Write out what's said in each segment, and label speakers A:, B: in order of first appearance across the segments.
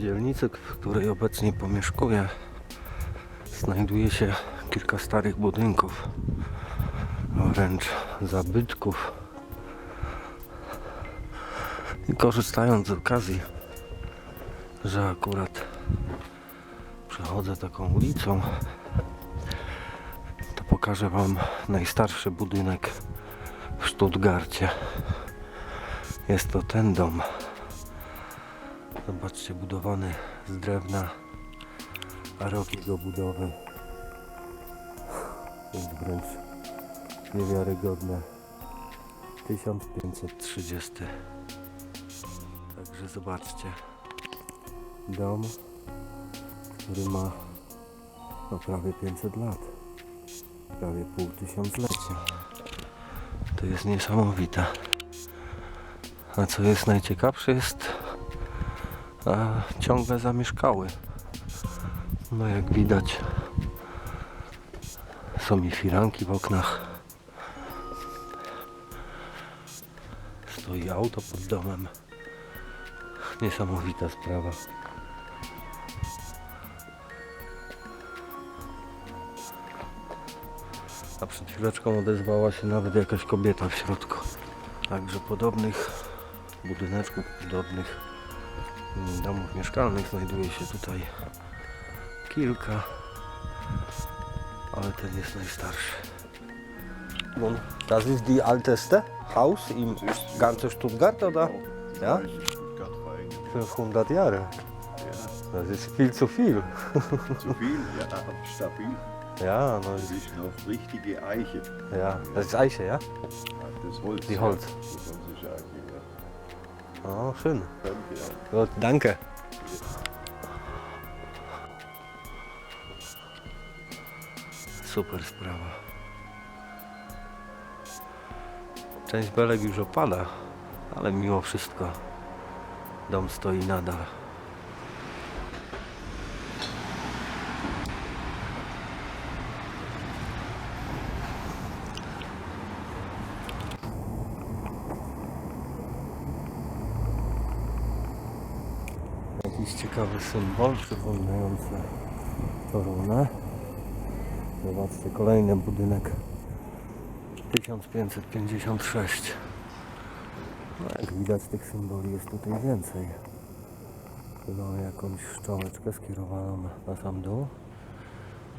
A: dzielnicy, w której obecnie pomieszkuję, znajduje się kilka starych budynków, wręcz zabytków. I korzystając z okazji, że akurat przechodzę taką ulicą, to pokażę Wam najstarszy budynek w Stuttgarcie. Jest to ten dom. Zobaczcie, budowany z drewna, a rok jego budowy jest wręcz niewiarygodne. 1530. Także zobaczcie. Dom, który ma no, prawie 500 lat. Prawie pół tysiąclecia. To jest niesamowite. A co jest najciekawsze jest ciągle zamieszkały. No jak widać są mi firanki w oknach. Stoi auto pod domem. Niesamowita sprawa. A przed chwileczką odezwała się nawet jakaś kobieta w środku. Także podobnych budyneczków, podobnych domów mieszkalnych znajduje się tutaj kilka, ale ten jest najstarszy. Nun, das ist die alteste Haus im ganzen Stuttgart, oder? Ja?
B: Stuttgart war eigentlich
A: 500 Jahre.
B: ja,
A: Das ist viel zu viel.
B: zu viel, ja, aber stabil.
A: Ja,
B: Das ist noch richtige Eiche.
A: ja. Das ist Eiche, ja?
B: Das Holz.
A: Die
B: ja.
A: Holz.
B: Ja.
A: O, schön. Gut, danke. Super sprawa. Część belek już opada, ale mimo wszystko dom stoi nadal. Jakiś ciekawy symbol przypominający runę. Zobaczcie, kolejny budynek 1556. No jak widać tych symboli jest tutaj więcej. Mamy jakąś szczałeczkę skierowaną na sam dół.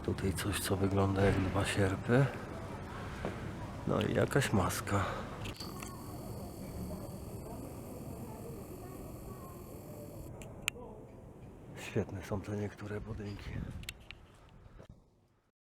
A: Tutaj coś co wygląda jak dwa sierpy. No i jakaś maska. Świetne są te niektóre budynki.